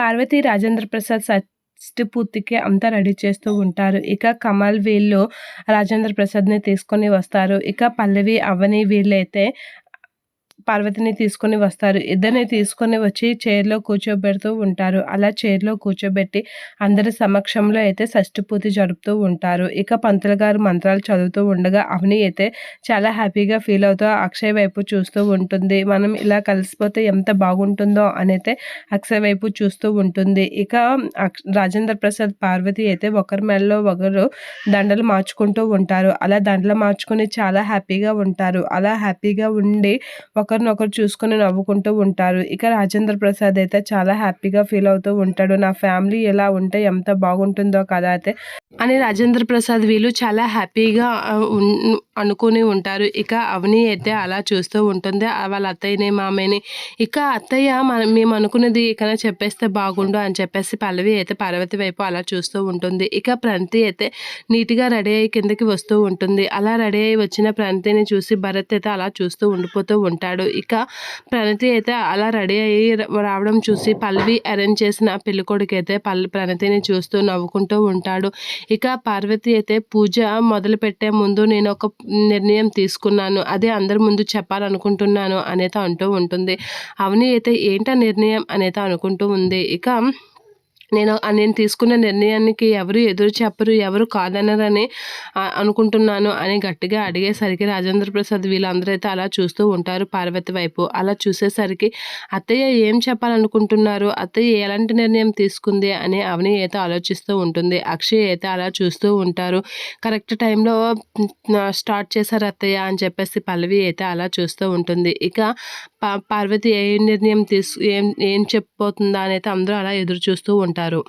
పార్వతి రాజేంద్ర ప్రసాద్ షష్టి పూర్తికి అంతా రెడీ చేస్తూ ఉంటారు. ఇక కమల్ వీళ్ళు రాజేంద్ర ప్రసాద్ని తీసుకొని వస్తారు. ఇక పల్లవి అవని వీళ్ళైతే పార్వతిని తీసుకొని వస్తారు. ఇద్దరిని తీసుకొని వచ్చి చైర్లో కూర్చోబెడుతూ ఉంటారు. అలా చైర్లో కూర్చోబెట్టి అందరి సమక్షంలో అయితే షష్టి జరుపుతూ ఉంటారు. ఇక పంతులు గారు మంత్రాలు చదువుతూ ఉండగా అవని అయితే చాలా హ్యాపీగా ఫీల్ అవుతూ అక్షయ్ వైపు చూస్తూ ఉంటుంది. మనం ఇలా కలిసిపోతే ఎంత బాగుంటుందో అనైతే అక్షయ్ వైపు చూస్తూ ఉంటుంది. ఇక రాజేంద్ర ప్రసాద్ పార్వతి అయితే ఒకరి మెడలో ఒకరు దండలు మార్చుకుంటూ ఉంటారు. అలా దండలు మార్చుకుని చాలా హ్యాపీగా ఉంటారు. అలా హ్యాపీగా ఉండి ఒకరినొకరు చూసుకొని నవ్వుకుంటూ ఉంటారు. ఇక రాజేంద్ర ప్రసాద్ అయితే చాలా హ్యాపీగా ఫీల్ అవుతూ ఉంటాడు. నా ఫ్యామిలీ ఎలా ఉంటే ఎంత బాగుంటుందో కదా అయితే అని రాజేంద్ర ప్రసాద్ వీళ్ళు చాలా హ్యాపీగా అనుకుని ఉంటారు. ఇక అవని అయితే అలా చూస్తూ ఉంటుంది. వాళ్ళ అత్తయ్యని మామయ్యని. ఇక అత్తయ్య మనం మేము అనుకున్నది ఇక్కడ చెప్పేస్తే బాగుండు అని చెప్పేసి పల్లవి అయితే పార్వతి వైపు అలా చూస్తూ ఉంటుంది. ఇక ప్రంతి అయితే నీట్గా రెడీ అయ్యి కిందకి వస్తూ ఉంటుంది. అలా రెడీ అయ్యి వచ్చిన ప్రంతిని చూసి భరత్ అయితే అలా చూస్తూ ఉండిపోతూ ఉంటాడు. ఇక ప్రణతి అయితే అలా రెడీ అయ్యి రావడం చూసి పల్లవి అరేంజ్ చేసిన పెళ్ళికొడుకు అయితే పల్లి ప్రణతిని చూస్తూ నవ్వుకుంటూ ఉంటాడు. ఇక పార్వతి అయితే పూజ మొదలు పెట్టే ముందు నేను ఒక నిర్ణయం తీసుకున్నాను. అదే అందరి ముందు చెప్పాలనుకుంటున్నాను అనేది అంటూ ఉంటుంది. అవని అయితే ఏంట నిర్ణయం అనేది అనుకుంటూ ఉంది. ఇక నేను నేను తీసుకున్న నిర్ణయానికి ఎవరు ఎదురు చెప్పరు ఎవరు కాదనరని అనుకుంటున్నాను అని గట్టిగా అడిగేసరికి రాజేంద్ర ప్రసాద్ వీళ్ళందరూ అయితే అలా చూస్తూ ఉంటారు పార్వతి వైపు. అలా చూసేసరికి అత్తయ్య ఏం చెప్పాలనుకుంటున్నారు? అత్తయ్య ఎలాంటి నిర్ణయం తీసుకుంది? అని అవని అయితే ఆలోచిస్తూ ఉంటుంది. అక్షయ్ అయితే అలా చూస్తూ ఉంటారు. కరెక్ట్ టైంలో స్టార్ట్ చేశారు అత్తయ్య అని చెప్పేసి పల్లవి అయితే అలా చూస్తూ ఉంటుంది. ఇక పార్వతి ఏ నిర్ణయం తీసు ఏం ఏం చెప్పబోతుందా అని అయితే అందరూ అలా ఎదురు చూస్తూ ఉంటారు. అంటారు